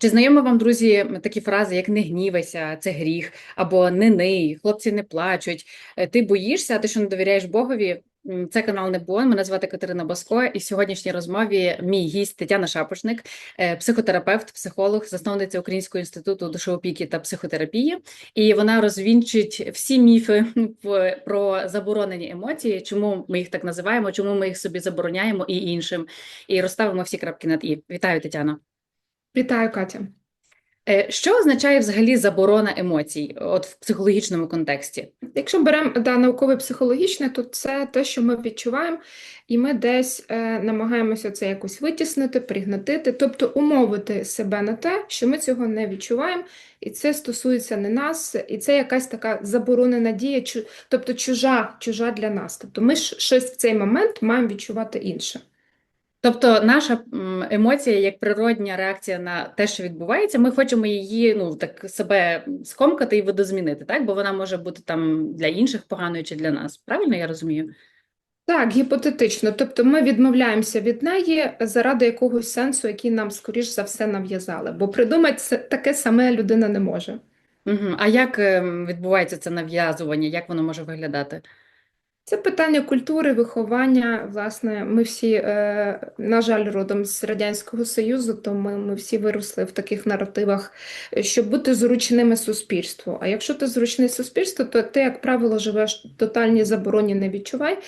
Чи знайомі вам, друзі, такі фрази, як не гнівайся, це гріх, або не ний, хлопці не плачуть, е, ти боїшся, а ти що не довіряєш Богові? Це канал Небон. Мене звати Катерина Баско, і в сьогоднішній розмові мій гість Тетяна Шапошник, е, психотерапевт, психолог, засновниця Українського інституту душоопіки та психотерапії. І вона розвінчить всі міфи про заборонені емоції, чому ми їх так називаємо, чому ми їх собі забороняємо і іншим. І розставимо всі крапки над і. Вітаю, Тетяна. Вітаю, Катя. Е, Що означає взагалі заборона емоцій, от в психологічному контексті? Якщо беремо да, наукове психологічне, то це те, що ми відчуваємо, і ми десь е, намагаємося це якось витіснити, пригнатити, тобто умовити себе на те, що ми цього не відчуваємо, і це стосується не нас, і це якась така заборонена дія, чу- тобто чужа, чужа для нас. Тобто ми ж щось в цей момент маємо відчувати інше. Тобто, наша емоція як природня реакція на те, що відбувається, ми хочемо її ну так себе скомкати і видозмінити, так? Бо вона може бути там для інших поганою чи для нас. Правильно я розумію? Так, гіпотетично. Тобто ми відмовляємося від неї заради якогось сенсу, який нам, скоріш за все, нав'язали. Бо придумати таке саме людина не може. Угу. А як ем, відбувається це нав'язування? Як воно може виглядати? Це питання культури, виховання. Власне, ми всі, е, на жаль, родом з Радянського Союзу, то ми, ми всі виросли в таких наративах, е, щоб бути зручними суспільству. А якщо ти зручний суспільству, то ти, як правило, живеш в тотальній забороні не відчувай,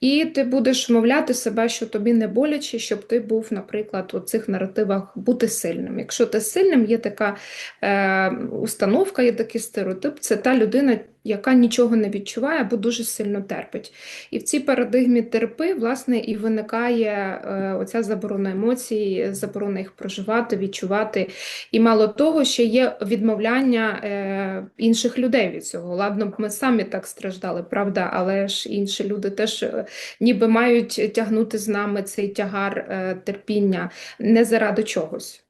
і ти будеш вмовляти себе, що тобі не боляче, щоб ти був, наприклад, у цих наративах бути сильним. Якщо ти сильним, є така е, установка, є такий стереотип, це та людина, яка нічого не відчуває або дуже сильно терпить. І в цій парадигмі терпи, власне, і виникає е, оця заборона емоцій, заборона їх проживати, відчувати. І мало того, ще є відмовляння е, інших людей від цього. Ладно, б ми самі так страждали, правда, але ж інші люди теж е, ніби мають тягнути з нами цей тягар терпіння не заради чогось.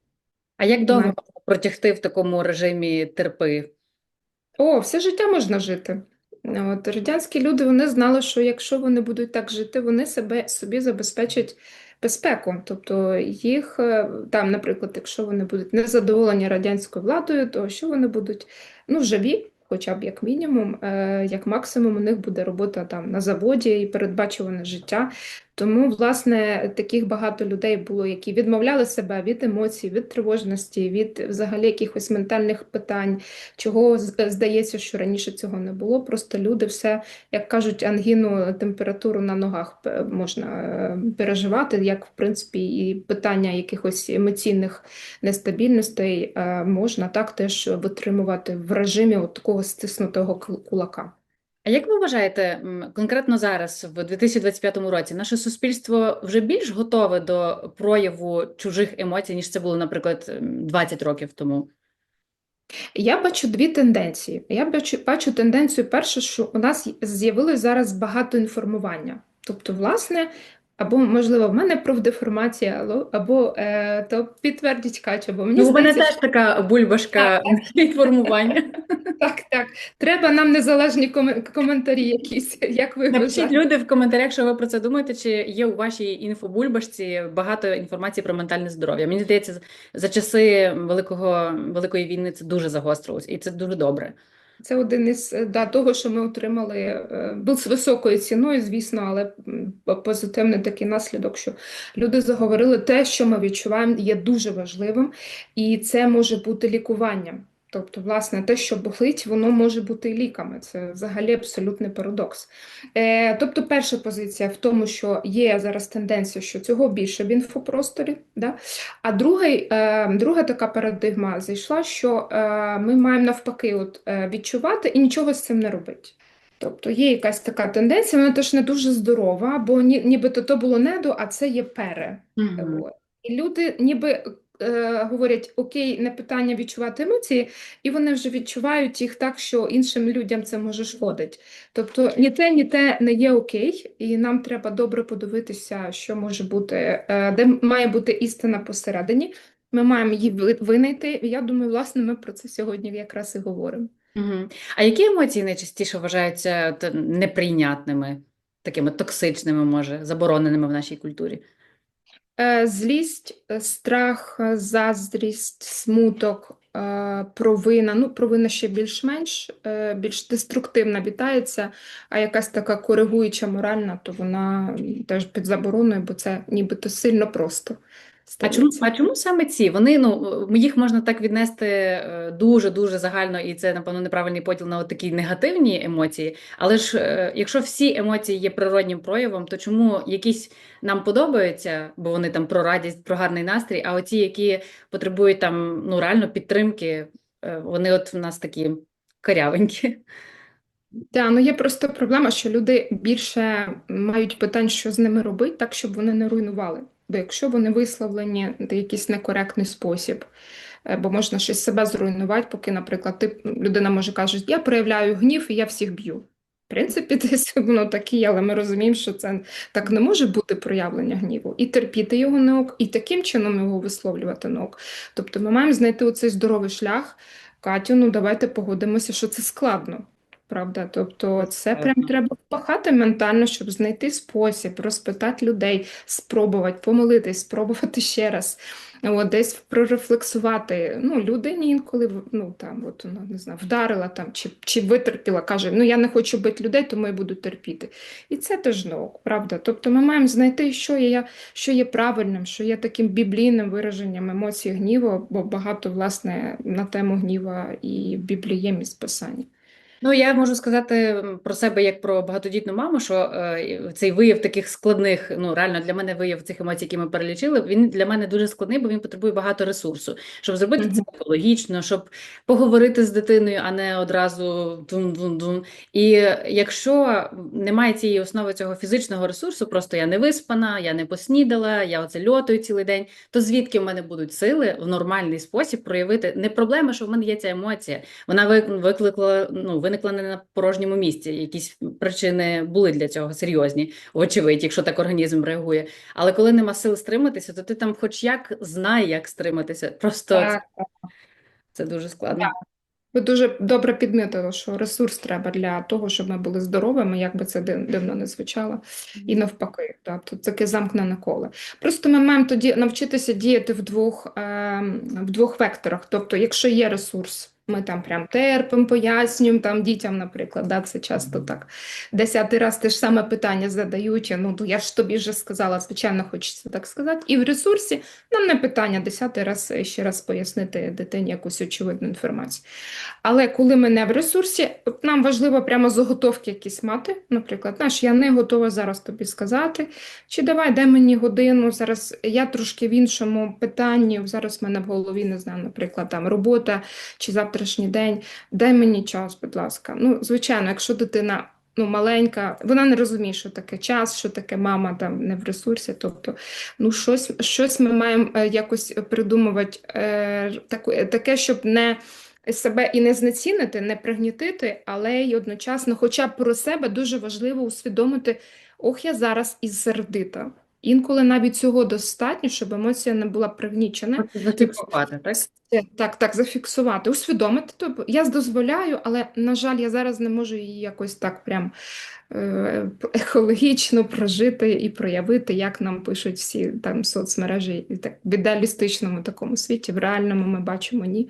А як довго можна протягти в такому режимі терпи? О, все життя можна жити. От, радянські люди вони знали, що якщо вони будуть так жити, вони себе собі забезпечать безпеку. Тобто їх е, там, наприклад, якщо вони будуть незадоволені радянською владою, то що вони будуть ну, живі, хоча б як мінімум, е, як максимум, у них буде робота там на заводі і передбачуване життя. Тому, власне, таких багато людей було, які відмовляли себе від емоцій, від тривожності, від взагалі якихось ментальних питань чого здається, що раніше цього не було. Просто люди все, як кажуть, ангіну, температуру на ногах можна е, переживати, як в принципі і питання якихось емоційних нестабільностей е, можна так теж витримувати в режимі от такого стиснутого кул- кулака. А як ви вважаєте, конкретно зараз, в 2025 році, наше суспільство вже більш готове до прояву чужих емоцій, ніж це було, наприклад, м, 20 років тому? Я бачу дві тенденції. Я бачу, бачу тенденцію, перше, що у нас з'явилось зараз багато інформування. Тобто, власне, або, можливо, в мене профдеформація, або, е, то підтвердіть Катя, бо мені Ну, у мене здається, теж така бульбашка інформування. Так, так. Треба нам незалежні комен- коментарі якісь, як ви Напишіть люди в коментарях, що ви про це думаєте, чи є у вашій інфобульбашці багато інформації про ментальне здоров'я. Мені здається, за часи великого, Великої війни це дуже загострилось, і це дуже добре. Це один із е, да, того, що ми отримали, е, був з високою ціною, звісно, але позитивний такий наслідок, що люди заговорили, те, що ми відчуваємо, є дуже важливим, і це може бути лікуванням. Тобто, власне, те, що болить, воно може бути ліками. Це взагалі абсолютний парадокс. Е, тобто, перша позиція в тому, що є зараз тенденція, що цього більше в інфопросторі. Да? А другий, е, друга така парадигма зайшла, що е, ми маємо навпаки от, е, відчувати і нічого з цим не робити. Тобто є якась така тенденція, вона теж не дуже здорова, бо ні, нібито то було недо, а це є пере. Мгм. От. І люди ніби е, говорять, окей, не питання відчувати емоції, і вони вже відчувають їх так, що іншим людям це може шкодить. Тобто ні те, ні те не є окей, і нам треба добре подивитися, що може бути, е, де має бути істина посередині. Ми маємо її винайти. І я думаю, власне, ми про це сьогодні якраз і говоримо. Мгм. А які емоції найчастіше вважаються неприйнятними, такими токсичними, може, забороненими в нашій культурі? Е, Злість, е, страх, е, заздрість, смуток, провина. Ну, провина ще більш-менш, більш деструктивна вітається, а якась така коригуюча моральна, то вона теж під забороною, бо це нібито сильно просто А чому, а чому саме ці? Вони, ну, їх можна так віднести е, дуже-дуже загально, і це, напевно, неправильний поділ на от такі негативні емоції. Але ж е, якщо всі емоції є природнім проявом, то чому якісь нам подобаються, бо вони там про радість, про гарний настрій, а оті, які потребують там ну, реально підтримки, е, вони от в нас такі корявенькі. Так, ну є просто проблема, що люди більше мають питань, що з ними робити, так, щоб вони не руйнували. Бо якщо вони висловлені в якийсь некоректний спосіб, е, бо можна щось себе зруйнувати, поки, наприклад, ти, людина може каже, я проявляю гнів і я всіх б'ю. В принципі, десь воно так і є, але ми розуміємо, що це так не може бути проявлення гніву. І терпіти його не ок, і таким чином його висловлювати не ок. Тобто ми маємо знайти оцей здоровий шлях. Катю, ну давайте погодимося, що це складно. Правда, тобто це прям треба впахати ментально, щоб знайти спосіб, розпитати людей, спробувати, помолитись, спробувати ще раз. От, десь прорефлексувати. Ну, людині інколи ну, там, от, вона, не знаю, вдарила там, чи, чи витерпіла, каже, ну я не хочу бити людей, тому я буду терпіти. І це теж наук, правда. Тобто ми маємо знайти, що є, що є правильним, що є таким біблійним вираженням емоцій гніву, бо багато, власне, на тему гніва і в Біблії є місць писання. Ну, я можу сказати про себе як про багатодітну маму, що е, цей вияв таких складних, ну реально для мене вияв цих емоцій, які ми перелічили, він для мене дуже складний, бо він потребує багато ресурсу, щоб зробити це Мгм. екологічно, щоб поговорити з дитиною, а не одразу дун-дун-дун. І якщо немає цієї основи цього фізичного ресурсу, просто я не виспана, я не поснідала, я оце льотую цілий день, то звідки в мене будуть сили в нормальний спосіб проявити не проблема, що в мене є ця емоція. Вона вик- викликала, ну, виникла не на порожньому місці. Якісь причини були для цього серйозні, вочевидь, якщо так організм реагує. Але коли нема сил стриматися, то ти там хоч як знай, як стриматися. Просто Так, це дуже складно. ви дуже добре підмітили, що ресурс треба для того, щоб ми були здоровими, як би це дивно не звучало. І навпаки, так, тут таке замкнене коло. Просто ми маємо тоді навчитися діяти в двох, ем, в двох векторах. Тобто, якщо є ресурс, ми там прям терпимо, пояснюємо там дітям, наприклад, да, це часто так. Десятий раз те ж саме питання задають, ну я ж тобі вже сказала, звичайно, хочеться так сказати. І в ресурсі нам не питання десятий раз ще раз пояснити дитині якусь очевидну інформацію. Але коли ми не в ресурсі, нам важливо прямо заготовки якісь мати. Наприклад, знаєш, я не готова зараз тобі сказати, чи давай, дай мені годину, зараз я трошки в іншому питанні, зараз в мене в голові, не знаю, наприклад, там робота чи завтрашній день, дай мені час, будь ласка. Ну, звичайно, якщо дитина ну, маленька, вона не розуміє, що таке час, що таке мама там не в ресурсі. Тобто, ну, щось, щось ми маємо е, якось придумувати е, таке, щоб не себе і не знецінити, не пригнітити, але й одночасно, хоча б про себе дуже важливо усвідомити, ох, я зараз і сердита. Інколи навіть цього достатньо, щоб емоція не була пригнічена. Зафіксувати, так? Так, так, зафіксувати, усвідомити. Тобто я дозволяю, але, на жаль, я зараз не можу її якось так прям е, екологічно прожити і проявити, як нам пишуть всі там соцмережі, і так в ідеалістичному такому світі, в реальному ми бачимо ні.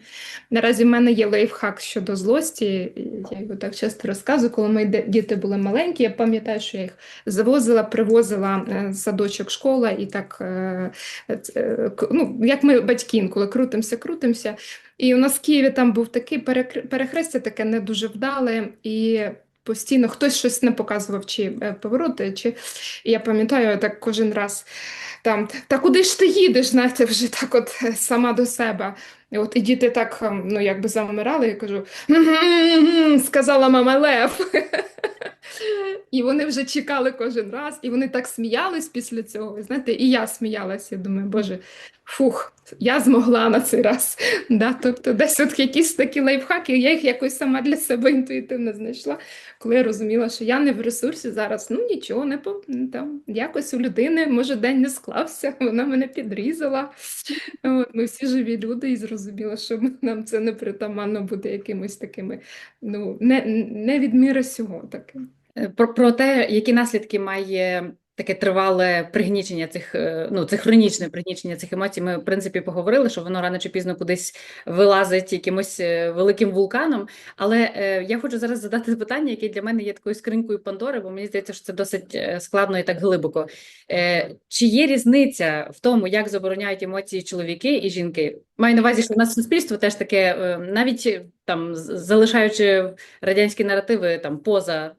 Наразі в мене є лайфхак щодо злості, я його так часто розказую. Коли мої діти були маленькі, я пам'ятаю, що я їх завозила, привозила е, садочок школа, і так, е, ну, як ми батьки інколи крутимося, крутимося. І у нас в Києві там був такий перехрестя, таке не дуже вдале, і постійно хтось щось не показував, чи е, повороти, чи я пам'ятаю, так кожен раз там, та куди ж ти їдеш, знаєте, вже так от е, сама до себе. От і діти так, ем, ну, якби замирали, я кажу, сказала мама Лев. І вони вже чекали кожен раз, і вони так сміялись після цього. Знаєте, і я сміялася. Я думаю, Боже, фух, я змогла на цей раз. Да? Тобто, десь от якісь такі лайфхаки, я їх якось сама для себе інтуїтивно знайшла, коли я розуміла, що я не в ресурсі зараз, ну нічого, не по там якось у людини, може, день не склався, вона мене підрізала. Ми всі живі люди, і зрозуміла, що нам це не притаманно бути якимись такими, ну, не, не від міра сього таким. Е, Про, про те, які наслідки має таке тривале пригнічення цих, е, ну, це хронічне пригнічення цих емоцій. Ми, в принципі, поговорили, що воно рано чи пізно кудись вилазить якимось е, великим вулканом. Але е, я хочу зараз задати питання, яке для мене є такою скринькою Пандори, бо мені здається, що це досить е, складно і так глибоко. Е, чи є різниця в тому, як забороняють емоції чоловіки і жінки? Маю на увазі, що в нас суспільство теж таке, навіть там залишаючи радянські наративи там поза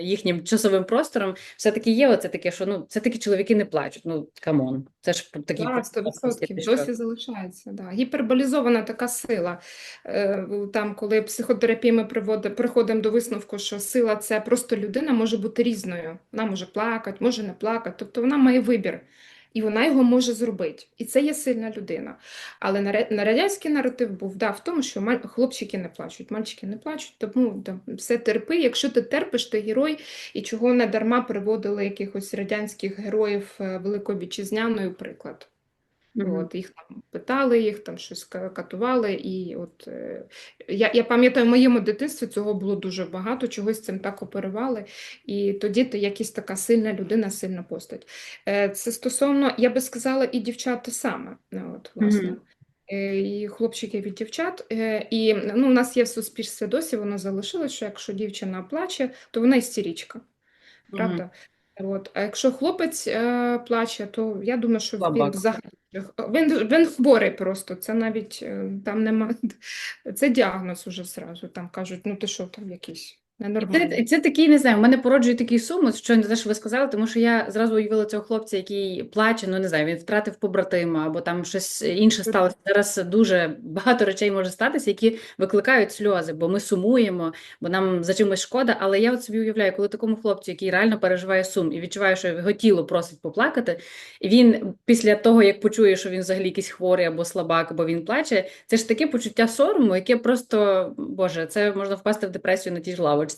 їхнім часовим простором, все-таки є оце таке, що ну все-таки чоловіки не плачуть. Ну камон, це ж такий Так, процес, 100% досі залишається. Да. Гіперболізована така сила. Е, Там, коли в психотерапії ми приходимо до висновку, що сила це просто людина може бути різною. Вона може плакати, може не плакати. Тобто вона має вибір. І вона його може зробити. І це є сильна людина. Але на, радянський наратив був да, в тому, що хлопчики не плачуть, мальчики не плачуть, тому да, все терпи. Якщо ти терпиш, ти герой, і чого не дарма приводили якихось радянських героїв е, Великої Вітчизняної приклад. Мгм. От, їх там питали, їх там щось катували. І от, е, я, я пам'ятаю, в моєму дитинстві цього було дуже багато, чогось цим так оперували. І тоді ти якась така сильна людина, сильна постать. Е, Це стосовно, я би сказала, і дівчат те саме. Ну, От, власне. Мгм. Е, І хлопчиків, і дівчат. Е, І ну, у нас є в суспільстві досі, воно залишилось, що якщо дівчина плаче, то вона істеричка. Правда? От. А якщо хлопець е, плаче, то я думаю, що він взагалі він, він хворий просто. Це навіть е, там нема. Це діагноз уже зразу. Там кажуть, ну ти що там якийсь Це, це такий, не знаю, в мене породжує такий сумус, що не те, що ви сказали, тому що я зразу уявила цього хлопця, який плаче, ну не знаю, він втратив побратима, або там щось інше сталося. Зараз дуже багато речей може статися, які викликають сльози, бо ми сумуємо, бо нам за чимось шкода. Але я от собі уявляю, коли такому хлопцю, який реально переживає сум і відчуває, що його тіло просить поплакати, він після того, як почує, що він взагалі якийсь хворий або слабак, або він плаче, це ж таке почуття сорому, яке просто, Боже, це можна впасти в депресію на тій ж лавочці.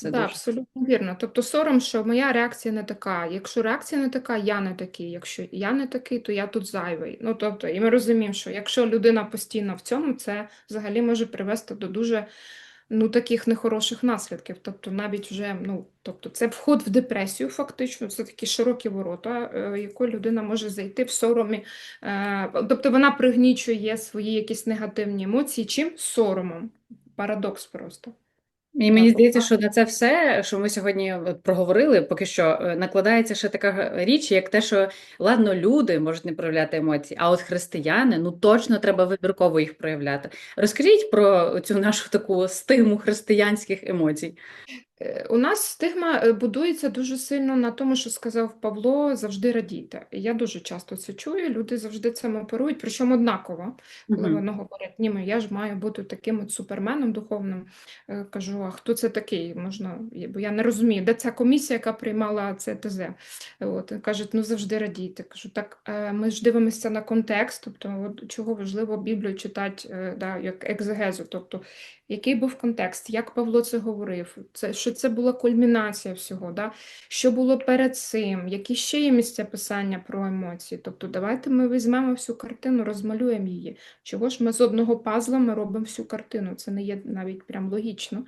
Це Да, дуже абсолютно вірно. Тобто сором, що моя реакція не така. Якщо реакція не така, я не такий. Якщо я не такий, то я тут зайвий. Ну тобто, і ми розуміємо, що якщо людина постійно в цьому, це взагалі може привести до дуже ну, таких нехороших наслідків. Тобто, навіть вже ну, тобто, це вход в депресію, фактично, це такі широкі ворота, е, якою людина може зайти в соромі. Е, тобто вона пригнічує свої якісь негативні емоції. Чим? Соромом. Парадокс просто. І мені здається, що на це все, що ми сьогодні проговорили, поки що е, накладається ще така річ, як те, що ладно, люди можуть не проявляти емоції, а от християни, ну точно треба вибірково їх проявляти. Розкажіть про цю нашу таку стигму християнських емоцій. Е, У нас стигма е, будується дуже сильно на тому, що сказав Павло, завжди радійте. Я дуже часто це чую, люди завжди цим оперують, причому однаково, коли Мгм. вони говорять, ні, ну, я ж маю бути таким от суперменом духовним. Е, Кажу, а хто це такий? Можна, бо я не розумію, де ця комісія, яка приймала це ТЗ. От, кажуть, ну завжди радійте. Кажу, так ми ж дивимося на контекст, тобто от, чого важливо Біблію читати да, як екзегезу, тобто який був контекст, як Павло це говорив, це, що це була кульмінація всього, да? що було перед цим, які ще є місця писання про емоції. Тобто давайте ми візьмемо всю картину, розмалюємо її. Чого ж ми з одного пазла ми робимо всю картину? Це не є навіть прям логічно.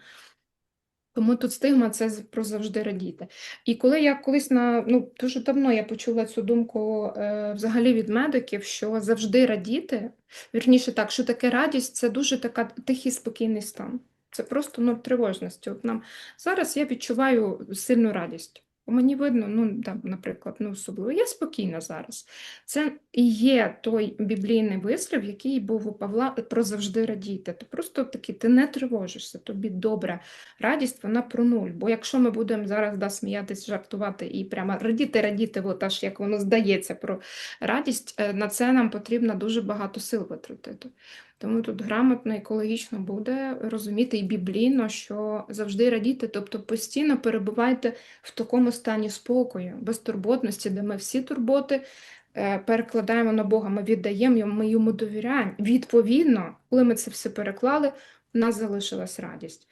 Тому тут стигма це про завжди радіти. І коли я колись на ну дуже давно я почула цю думку е, взагалі від медиків, що завжди радіти, вірніше так, що таке радість, це дуже така тихий, спокійний стан. Це просто ну, тривожності. От нам зараз я відчуваю сильну радість. Мені видно, ну там, наприклад, ну особливо, я спокійна зараз. Це і є той біблійний вислів, який був у Павла про завжди радіти. Ти просто такий, ти не тривожишся, тобі добре радість вона про нуль. Бо якщо ми будемо зараз да, сміятись, жартувати і прямо радіти, радіти, от аж як воно здається про радість, е, на це нам потрібно дуже багато сил витратити. Тому тут грамотно, екологічно буде розуміти і біблійно, що завжди радіти, тобто постійно перебувайте в такому стані спокою, безтурботності, де ми всі турботи е, перекладаємо на Бога, ми віддаємо йому, ми йому довіряємо. Відповідно, коли ми це все переклали, в нас залишилась радість.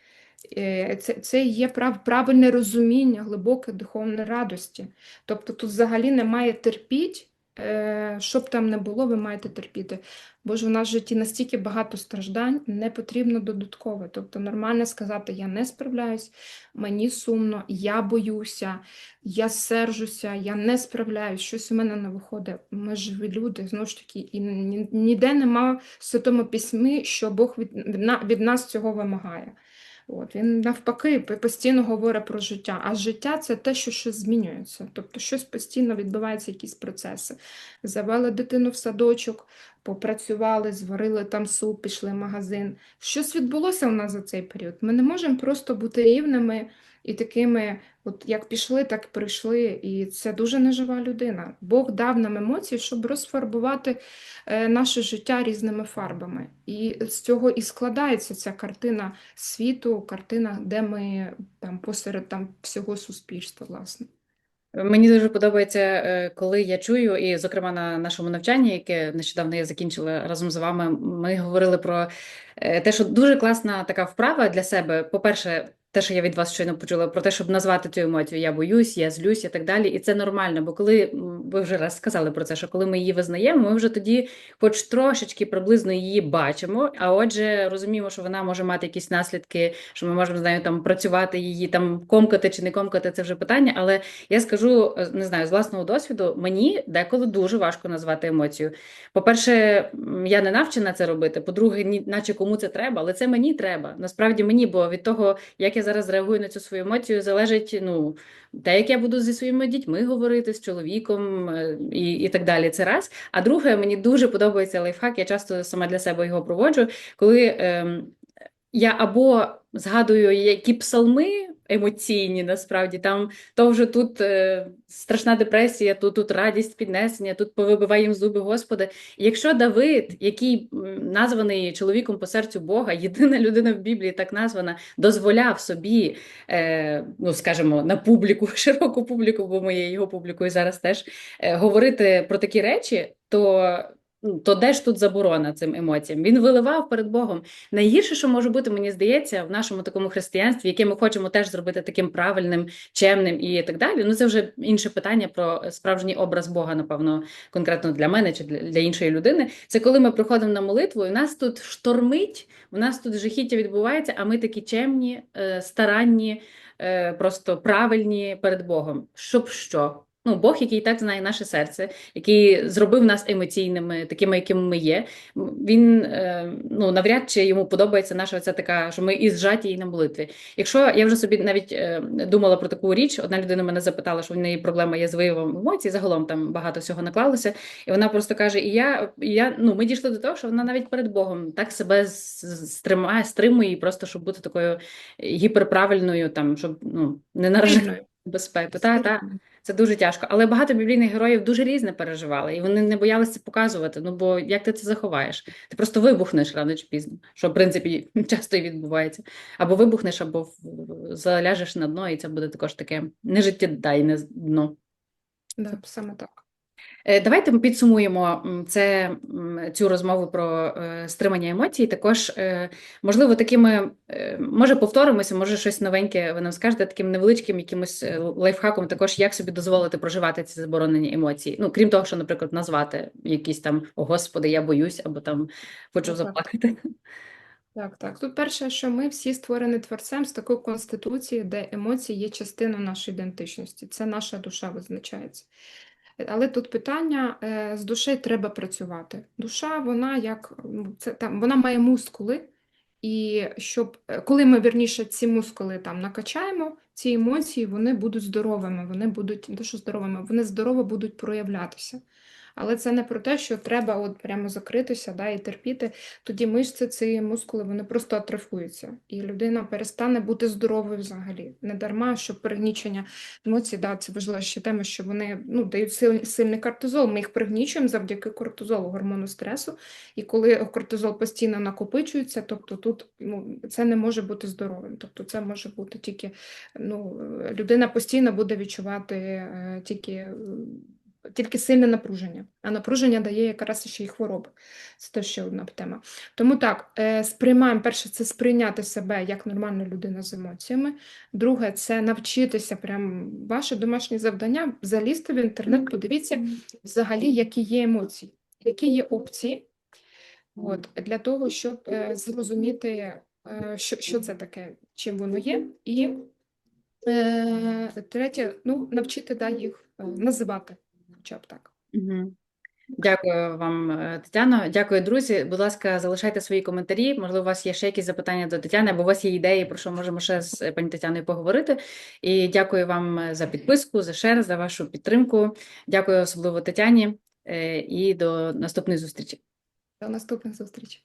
Е, Це, це є прав, правильне розуміння, глибоке духовної радості. Тобто тут взагалі немає терпіть, Що б там не було, ви маєте терпіти. Бо ж у нас в житті настільки багато страждань, не потрібно додатково. Тобто нормально сказати, я не справляюсь, мені сумно, я боюся, я сержуся, я не справляюсь, щось у мене не виходить. Ми живі люди, знову ж таки, і ніде нема в Святому Письмі, що Бог від, від нас цього вимагає. От, він навпаки постійно говорить про життя. А життя це те, що щось змінюється. Тобто щось постійно відбуваються, якісь процеси. Завели дитину в садочок, попрацювали, зварили там суп, пішли в магазин. Щось відбулося у нас за цей період. Ми не можемо просто бути рівними і такими, от як пішли, так і прийшли. І це дуже нежива людина. Бог дав нам емоції, щоб розфарбувати е, наше життя різними фарбами. І з цього і складається ця картина світу, картина, де ми там посеред там всього суспільства, власне. Мені дуже подобається, е, коли я чую, і, зокрема, на нашому навчанні, яке нещодавно я закінчила разом з вами, ми говорили про е, те, що дуже класна така вправа для себе. По-перше, те, що я від вас щойно почула, про те, щоб назвати цю емоцію, я боюсь, я злюсь і так далі. І це нормально, бо коли ви вже раз сказали про це, що коли ми її визнаємо, ми вже тоді, хоч трошечки приблизно її бачимо, а отже, розуміємо, що вона може мати якісь наслідки, що ми можемо з нею там працювати, її там комкати чи не комкати, це вже питання. Але я скажу, е, не знаю, з власного досвіду, мені деколи дуже важко назвати емоцію. По-перше, я не навчена це робити. По-друге, ні, наче кому це треба, але це мені треба. Насправді мені, бо від того, як я зараз реагую на цю свою емоцію, залежить ну, те, як я буду зі своїми дітьми говорити, з чоловіком е, і, і так далі. Це раз. А друге, мені дуже подобається лайфхак, я часто сама для себе його проводжу, коли ем, я або згадую, які псалми емоційні, насправді там то вже тут е, страшна депресія, тут, тут радість піднесення, тут повибиває їм зуби Господи. І якщо Давид, який названий чоловіком по серцю Бога, єдина людина в Біблії так названа, дозволяв собі, е, ну скажімо, на публіку, широку публіку, бо ми є його публікою зараз теж е, говорити про такі речі, то. Ну, То де ж тут заборона цим емоціям? Він виливав перед Богом. Найгірше, що може бути, мені здається, в нашому такому християнстві, яке ми хочемо теж зробити таким правильним, чемним і так далі. Ну це вже інше питання про справжній образ Бога, напевно, конкретно для мене чи для, іншої людини. Це коли ми приходимо на молитву, і нас тут штормить, у нас тут жахіття відбувається, а ми такі чемні, е, старанні, е, просто правильні перед Богом. Щоб що? Ну, Бог, який і так знає наше серце, який зробив нас емоційними, такими, якими ми є. Він е, ну навряд чи йому подобається наша оця така, що ми і зжаті і на молитві. Якщо я вже собі навіть е, думала про таку річ, одна людина мене запитала, що в неї проблема є з виявом емоцій, загалом там багато всього наклалося, і вона просто каже: І я, і я ну ми дійшли до того, що вона навіть перед Богом так себе стримає, стримує, і просто щоб бути такою гіперправильною, там щоб ну не наражати безпеку. Та, та. Це дуже тяжко. Але багато біблійних героїв дуже різне переживали, і вони не боялися це показувати. Ну бо як ти це заховаєш? Ти просто вибухнеш рано чи пізно, що в принципі часто і відбувається. Або вибухнеш, або заляжеш на дно, і це буде також таке нежиттєдайне дно. Да, саме так. Е, Давайте ми підсумуємо це, цю розмову про е, стримання емоцій. Також, е, можливо, такими, може, повторимося, може, щось новеньке ви нам скажете, таким невеличким якимось лайфхаком, також як собі дозволити проживати ці заборонені емоції. Ну, крім того, що, наприклад, назвати якісь там О, Господи, я боюсь, або там хочу Так. заплакати. Так, так. Тут перше, що ми всі створені творцем з такою конституцією, де емоції є частиною нашої ідентичності. Це наша душа визначається. Але тут питання, е, з душею треба працювати. Душа, вона як, ну, це, там, вона має мускули, і щоб, е, коли ми, вірніше, ці мускули там накачаємо, ці емоції, вони будуть здоровими, вони будуть, не те, що здоровими, вони здорово будуть проявлятися. Але це не про те, що треба от прямо закритися да, і терпіти. Тоді мишці, ці мускули, вони просто атрофуються. І людина перестане бути здоровою взагалі. Не дарма, що пригнічення емоцій, да, це важлива ще тема, що вони ну, дають сил, сильний кортизол. Ми їх пригнічуємо завдяки кортизолу, гормону стресу. І коли кортизол постійно накопичується, тобто тут ну, це не може бути здоровим. Тобто це може бути тільки ну, людина постійно буде відчувати е, тільки. Тільки сильне напруження, а напруження дає якраз ще й хвороби. Це теж ще одна тема. Тому так, е, сприймаємо перше, це сприйняти себе як нормальна людина з емоціями. Друге, це навчитися прям ваше домашнє завдання, залізти в інтернет, подивіться взагалі, які є емоції, які є опції. От, для того, щоб е, зрозуміти, е, що, що це таке, чим воно є, і третє, ну, навчити да, їх називати, хоча б так. Угу. Дякую вам, е, Тетяно. Дякую, друзі. Будь ласка, залишайте свої коментарі. Можливо, у вас є ще якісь запитання до Тетяни, або у вас є ідеї, про що можемо ще з е, пані Тетяною поговорити. І дякую вам е, за підписку, за шер, за вашу підтримку. Дякую особливо Тетяні, і до наступної зустрічі. До наступних зустрічей.